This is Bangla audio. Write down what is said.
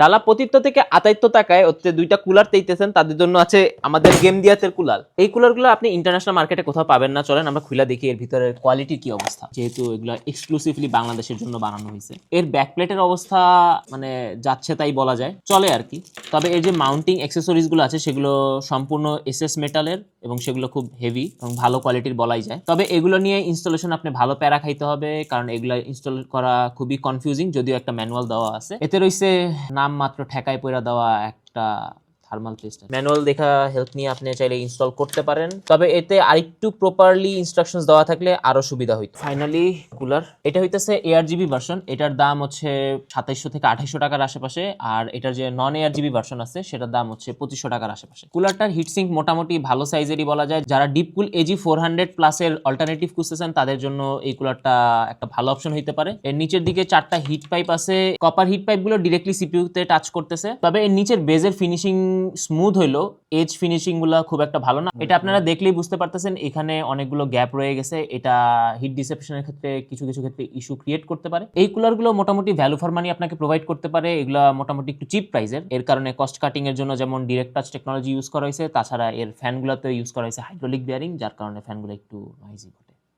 ডালা পতিত্ব থেকে আতাইত্ব টাকায় ওতে দুইটা কুলার তেইতেছেন, তাদের জন্য আছে আমাদের গেম দিয়াতের কুলার। এই কুলারগুলো আপনি ইন্টারন্যাশনাল মার্কেটে কোথাও পাবেন না, চলেন আমরা খুলে দেখি এর ভিতরে কোয়ালিটি কি অবস্থা। যেহেতু এগুলো এক্সক্লুসিভলি বাংলাদেশের জন্য বানানো হয়েছে এর ব্যাক প্লেটের অবস্থা মানে যাচ্ছে তাই বলা যায়, চলে আর কি। তবে এর যে মাউন্টিং অ্যাক্সেসরিজগুলো আছে, সেগুলো সম্পূর্ণ এসএস মেটালের এবং সেগুলো খুব হেভি এবং ভালো কোয়ালিটির বলাই যায়। তবে এগুলো নিয়ে ইনস্টলেশন আপনি ভালো প্যারা খাইতে হবে, কারণ এগুলো ইনস্টল করা খুবই কনফিউজিং যদিও একটা ম্যানুয়াল দেওয়া আছে। এতে রয়েছে নাম মাত্র ঠেকায় পয়রা দেওয়া একটা থার্মাল পেস্ট ম্যানুয়াল দেখা হেল্প নিয়ে আপনি চাইলে ইনস্টল করতে পারেন। তবে এতে আরেকটু প্রপারলি ইনস্ট্রাকশনস দেওয়া থাকলে আরও সুবিধা হইতো। ফাইনালি কুলার এটা হইতেছে এয়ার জিবি ভার্সন এটার দাম হচ্ছে সাতাইশশো থেকে আঠাইশশো টাকার আশেপাশে। আর এটার যে নন এয়ার জিবি ভার্সন আছে সেটার দাম হচ্ছে পঁচিশশো টাকার আশেপাশে। কুলারটার হিটসিঙ্ক মোটামুটি ভালো সাইজেরই বলা যায়। যারা deep cool AG four hundred প্লাসের অল্টারনেটিভ খুঁজতেছেন তাদের জন্য এই কুলারটা একটা ভালো অপশন হইতে পারে। এর নিচের দিকে চারটা হিট পাইপ আছে। কপার হিট পাইপগুলো ডিরেক্টলি সিপিউতে টাচ করতেছে। তবে এর নিচের বেজের ফিনিশিং স্মুথ হইল এজ ফিনিশিংগুলো খুব একটা ভালো না। এটা আপনারা দেখলেই বুঝতে পারতেছেন এখানে অনেকগুলো গ্যাপ রয়ে গেছে। এটা হিট ডিসেপশনের ক্ষেত্রে কিছু কিছু ক্ষেত্রে ইস্যু ক্রিয়েট করতে পারে। এই কুলারগুলো মোটামুটি ভ্যালু ফর মানি আপনাকে প্রোভাইড করতে পারে। এগুলো মোটামুটি একটু চিপ প্রাইসের এর। কারণে কস্ট কাটিং এর জন্য যেমন ডিরেক্ট টাচ টেকনোলজি ইউজ করা হয়েছে তাছাড়া এর ফ্যান ফ্যানগুলোতে ইউজ করা হয়েছে হাইড্রোলিক বিয়ারিং যার কারণে ফ্যানগুলো একটু নয়েজি ঘটে